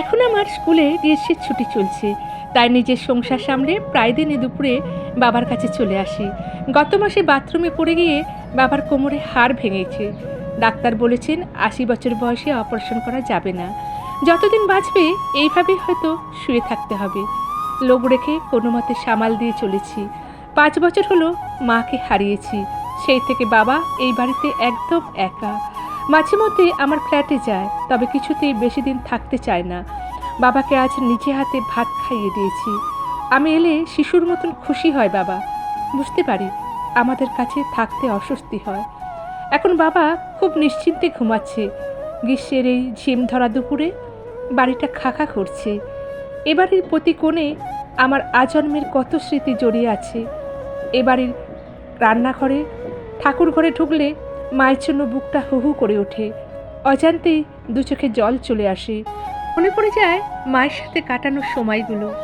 এখন আমার স্কুলে গ্রীষ্মের ছুটি চলছে, তাই নিজের সংসার সামলে প্রায় দিনে দুপুরে বাবার কাছে চলে আসি। গত মাসে বাথরুমে পড়ে গিয়ে বাবার কোমরে হাড় ভেঙেছে। ডাক্তার বলেছেন আশি বছর বয়সে অপারেশন করা যাবে না। যতদিন বাঁচবে এইভাবেই হয়তো শুয়ে থাকতে হবে। লোক রেখে কোনো মতে সামাল দিয়ে চলেছি। পাঁচ বছর হলো মাকে হারিয়েছি। সেই থেকে বাবা এই বাড়িতে একদম একা। মাঝে মধ্যে আমার ফ্ল্যাটে যায়, তবে কিছুতেই বেশি দিন থাকতে চায় না। বাবাকে আজ নিজে হাতে ভাত খাইয়ে দিয়েছি। আমি এলে শিশুর মতন খুশি হয় বাবা। বুঝতে পারি, আমাদের কাছে থাকতে অস্বস্তি হয়। এখন বাবা খুব নিশ্চিন্তে ঘুমাচ্ছে। গ্রীষ্মের এই ঝিম ধরা দুপুরে বাড়িটা খাখা করছে। এবারের প্রতি কোণে আমার আজন্মের কত স্মৃতি জড়িয়ে আছে। এবারের রান্নাঘরে ঠাকুর ঘরে ঢুকলে মায়ের জন্য বুকটা হু হু করে ওঠে। অজান্তেই দু চোখে জল চলে আসে। মনে পড়ে যায় মায়ের সাথে কাটানো সময়গুলো।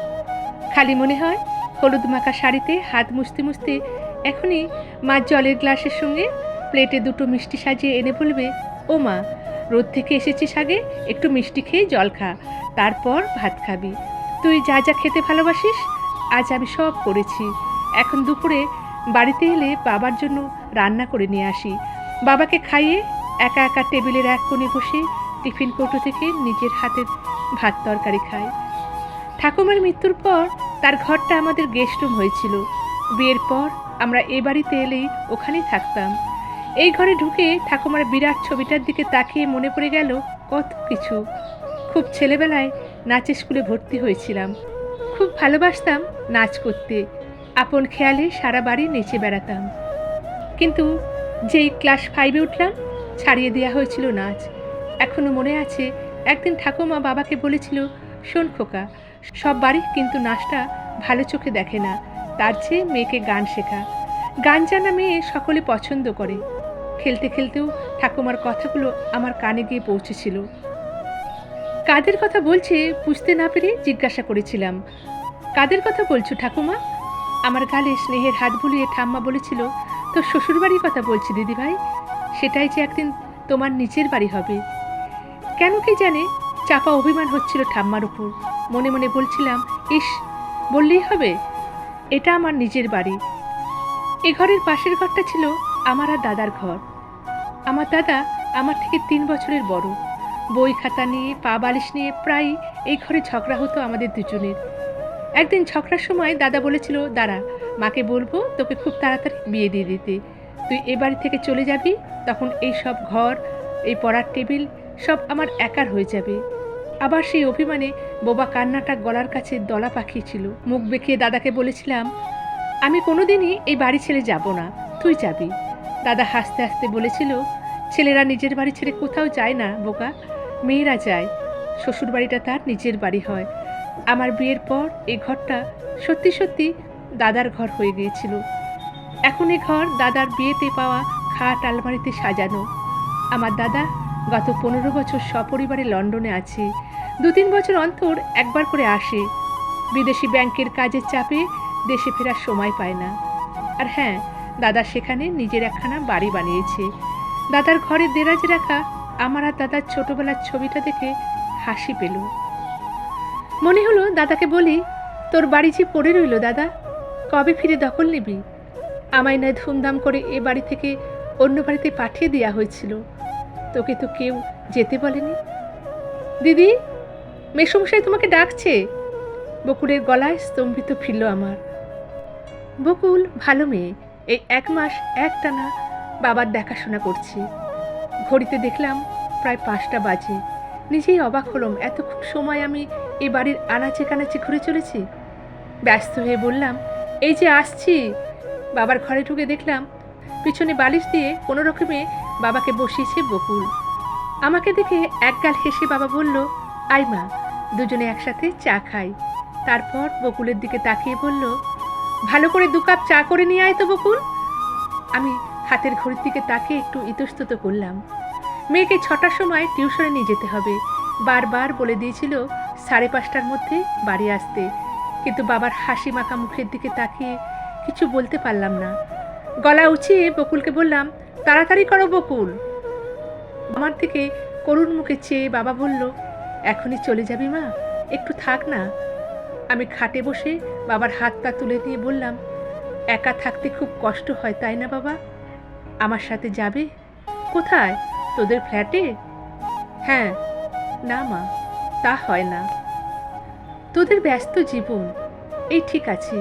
খালি মনে হয় হলুদ মাখা শাড়িতে হাত মুছতে মুছতে এখনই মা জলের গ্লাসের সঙ্গে প্লেটে দুটো মিষ্টি সাজিয়ে এনে বলবে, ও মা, রোদ থেকে এসেছিস আগে, একটু মিষ্টি খেয়ে জল খা, তারপর ভাত খাবি। তুই যা যা খেতে ভালোবাসিস, আজ আমি সব করেছি। এখন দুপুরে বাড়িতে এলে বাবার জন্য রান্না করে নিয়ে আসি। বাবাকে খাইয়ে একা একা টেবিলের এক কোণে বসে টিফিন কৌটো থেকে নিজের হাতের ভাত তরকারি খাই ঠাকুমার মৃত্যুর পর তার ঘরটা আমাদের গেস্ট রুম হয়েছিল। বিয়ের পর আমরা এ বাড়িতে এলেই ওখানেই থাকতাম। এই ঘরে ঢুকে ঠাকুমার বিরাট ছবিটার দিকে তাকিয়ে মনে পড়ে গেল কত কিছু। খুব ছেলেবেলায় নাচের স্কুলে ভর্তি হয়েছিলাম। খুব ভালোবাসতাম নাচ করতে। আপন খেয়ালে সারা বাড়ি নেচে বেড়াতাম। কিন্তু যেই ক্লাস ফাইভে উঠলাম, ছাড়িয়ে দেওয়া হয়েছিল নাচ। এখনও মনে আছে, একদিন ঠাকুমা বাবাকে বলেছিল, শোন খোকা, সব বাড়ি কিন্তু নাচটা ভালো চোখে দেখে না, তার চেয়ে মেয়েকে গান শেখা। গান জানা মেয়ে সকলে পছন্দ করে। খেলতে খেলতেও ঠাকুমার কথাগুলো আমার কানে গিয়ে পৌঁছেছিল। কাদের কথা বলছে বুঝতে না পেরে জিজ্ঞাসা করেছিলাম। কাদের কথা বলছো ঠাকুমা? আমার গালে স্নেহের হাত বুলিয়ে ঠাম্মা বলেছিল তোর শ্বশুরবাড়ির কথা বলছি, দিদিভাই। সেটাই যে একদিন তোমার নিচের বাড়ি হবে। কেন কি জানে? চাপা অভিমান হচ্ছিল ঠাম্মার উপর। মনে মনে বলছিলাম, ইস, বললেই হবে। এটা আমার নিজের বাড়ি। এ ঘরের পাশের ঘরটা ছিল আমার আর দাদার ঘর। আমার দাদা আমার থেকে তিন বছরের বড়। বই খাতা নিয়ে, পা বালিশ নিয়ে প্রায় এই ঘরে ঝগড়া হতো আমাদের দুজনের। একদিন ঝগড়ার সময় দাদা বলেছিল, দাঁড়া মাকে বলব, তোকে খুব তাড়াতাড়ি বিয়ে দিয়ে দিতে। তুই এ বাড়ি থেকে চলে যাবি, তখন এই সব ঘর, এই পড়ার টেবিল, সব আমার একার হয়ে যাবে। আবার সেই অভিমানে বোবা কান্নাটা গলার কাছে দলা পাকিয়েছিল মুখ বেঁকিয়ে দাদাকে বলেছিলাম, আমি কোনোদিনই এই বাড়ি ছেড়ে যাব না, তুই যাবি। দাদা হাসতে হাসতে বলেছিল, ছেলেরা নিজের বাড়ি ছেড়ে কোথাও যায় না বোকা, মেয়েরা যায় শ্বশুর বাড়িটা তার নিজের বাড়ি হয়। আমার বিয়ের পর এই ঘরটা সত্যি সত্যি দাদার ঘর হয়ে গিয়েছিল। এখন এই ঘর দাদার বিয়েতে পাওয়া খাট আলমারিতে সাজানো। আমার দাদা গত পনেরো বছর সপরিবারে লন্ডনে আছে। দু তিন বছর অন্তর একবার করে আসে। বিদেশি ব্যাংকের কাজের চাপে দেশে ফেরার সময় পায় না। আর হ্যাঁ দাদা সেখানে নিজের একখানা বাড়ি বানিয়েছে। দাদার ঘরে দেরাজ রাখা আমার আর দাদার ছোটবেলার ছবিটা দেখে হাসি পেল। মনে হলো দাদাকে বলি, তোর বাড়ি যে পড়ে রইল দাদা কবে ফিরে দখল নিবি? আমায় নয় ধুমধাম করে এ বাড়ি থেকে অন্য বাড়িতে পাঠিয়ে দেওয়া হয়েছিল। তোকে তো কেউ যেতে বলেনি। দিদি, মেসমশাই তোমাকে ডাকছে। বকুলের গলায় স্তম্ভিত ফিরল আমার। বকুল, ভালো মেয়ে, এই এক মাস একটানা বাবার দেখাশোনা করছে। ঘড়িতে দেখলাম প্রায় পাঁচটা বাজে। নিজেই অবাক হলাম, এতক্ষণ সময় আমি এ বাড়ির আনাচে কানাচে ঘুরে চলেছি। ব্যস্ত হয়ে বললাম এই যে আসছি। বাবার ঘরে ঢুকে দেখলাম, পিছনে বালিশ দিয়ে কোনো রকমে বাবাকে বসিয়েছে বকুল। আমাকে দেখে একগাল হেসে বাবা বলল আই মা, দুজনে একসাথে চা খাই। তারপর বকুলের দিকে তাকিয়ে বলল, ভালো করে দু কাপ চা করে নিয়ে আয় তো বকুল। আমি হাতের ঘড়ির দিকে তাকিয়ে একটু ইতস্তত করলাম। মেয়েকে ছটার সময় টিউশনে নিয়ে যেতে হবে। বারবার বলে দিয়েছিল সাড়ে পাঁচটার মধ্যে বাড়ি আসতে। কিন্তু বাবার হাসি মাখা মুখের দিকে তাকিয়ে কিছু বলতে পারলাম না। গলা উঁচিয়ে বকুলকে বললাম, তাড়াতাড়ি করো বকুল। আমার দিকে করুণ মুখে চেয়ে বাবা বলল, এখনই চলে যাবি মা, একটু থাক না। আমি খাটে বসে বাবার হাতটা তুলে নিয়ে বললাম, একা থাকতে খুব কষ্ট হয়, তাই না বাবা? আমার সাথে যাবে? কোথায়? তোদের ফ্ল্যাটে? হ্যাঁ। না মা, তা হয় না। তোদের ব্যস্ত জীবন। এই ঠিক আছে,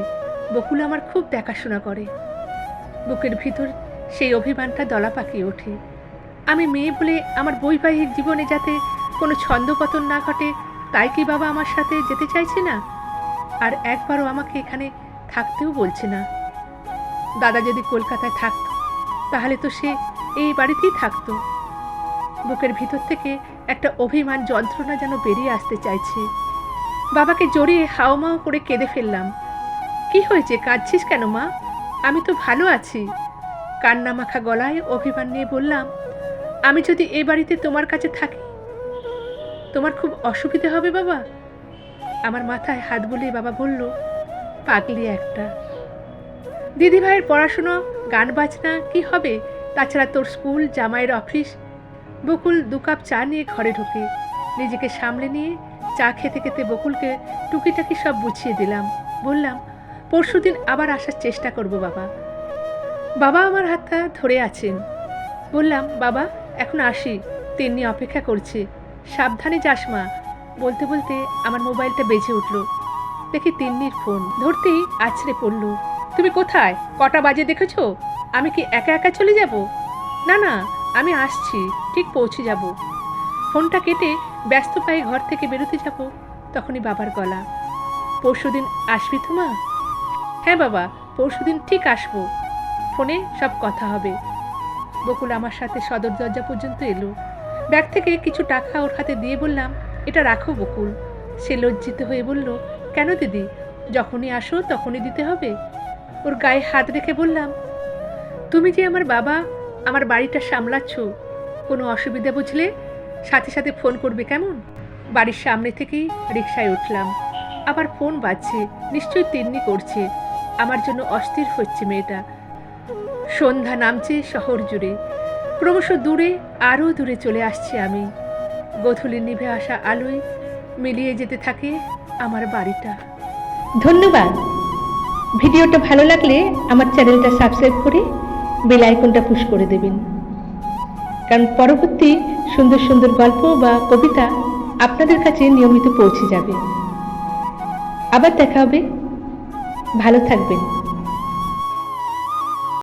বকুল আমার খুব দেখাশোনা করে। বুকের ভিতর সেই অভিমানটা দলা পাকিয়ে ওঠে। আমি মেয়ে বলে আমার বৈবাহিক জীবনে যাতে কোনো ছন্দপতন না ঘটে, তাই কি বাবা আমার সাথে যেতে চাইছে না? আর একবারও আমাকে এখানে থাকতেও বলছে না। দাদা যদি কলকাতায় থাকত, তাহলে তো সে এই বাড়িতেই থাকতো। বুকের ভিতর থেকে একটা অভিমান যন্ত্রণা যেন বেরিয়ে আসতে চাইছে। বাবাকে জড়িয়ে হাওমাও করে কেঁদে ফেললাম। কি হয়েছে? কাঁদছিস কেন মা? আমি তো ভালো আছি। কান্না মাখা গলায় অভিমান নিয়ে বললাম, আমি যদি এ বাড়িতে তোমার কাছে থাকি, তোমার খুব অসুবিধে হবে বাবা? আমার মাথায় হাত বুলিয়ে বাবা বলল, পাগলি একটা। দিদিভাইয়ের পড়াশুনো, গান বাজনা কি হবে? তাছাড়া তোর স্কুল, জামাইয়ের অফিস, বকুল দু কাপ চা নিয়ে ঘরে ঢুকে। নিজেকে সামলে নিয়ে চা খেতে খেতে বকুলকে টুকিটাকি সব বুঝিয়ে দিলাম। বললাম, পরশুদিন আবার আসার চেষ্টা করব বাবা। বাবা আমার হাতটা ধরে আছেন। বললাম, বাবা, এখন আসি। তিন্নি অপেক্ষা করছে। সাবধানে যাস মা। বলতে বলতে আমার মোবাইলটা বেজে উঠল। দেখি তিন্নির ফোন। ধরতেই আছড়ে পড়ল। তুমি কোথায়? কটা বাজে দেখেছ? আমি কি একা একা চলে যাব? না না, আমি আসছি। ঠিক পৌঁছে যাব। ফোনটা কেটে ব্যস্ত পায়ে ঘর থেকে বেরোতে যাব, তখনই বাবার গলা। পরশুদিন আসবি তো মা? হ্যাঁ বাবা, পরশুদিন ঠিক আসব। ফোনে সব কথা হবে। বকুল আমার সাথে সদর দরজা পর্যন্ত এলো। ব্যাগ থেকে কিছু টাকা ওর হাতে দিয়ে বললাম, এটা রাখো বকুল। সে লজ্জিত হয়ে বলল, কেন দিদি? যখনই আসো তখনই দিতে হবে। ওর গায়ে হাত রেখে বললাম, তুমি যে আমার বাবা, আমার বাড়িটা সামলাচ্ছ, কোনো অসুবিধা বুঝলে সাথে সাথে ফোন করবে কেমন? বাড়ির সামনে থেকেই রিক্সায় উঠলাম। আবার ফোন বাজছে, নিশ্চয়ই তিন্নি করছে। আমার জন্য অস্থির হচ্ছে মেয়েটা। সন্ধ্যা নামছে শহর জুড়ে। ক্রমশ দূরে, আরও দূরে চলে আসছি আমি। গধূলি নিভে আসা আলোয় মিলিয়ে যেতে থাকে আমার বাড়িটা। ধন্যবাদ। ভিডিওটা ভালো লাগলে আমার চ্যানেলটা সাবস্ক্রাইব করে বেল আইকনটা পুশ করে দেবেন। কারণ পরবর্তী সুন্দর সুন্দর গল্প বা কবিতা আপনাদের কাছে নিয়মিত পৌঁছে যাবে। আবার দেখা হবে। ভালো থাকবেন।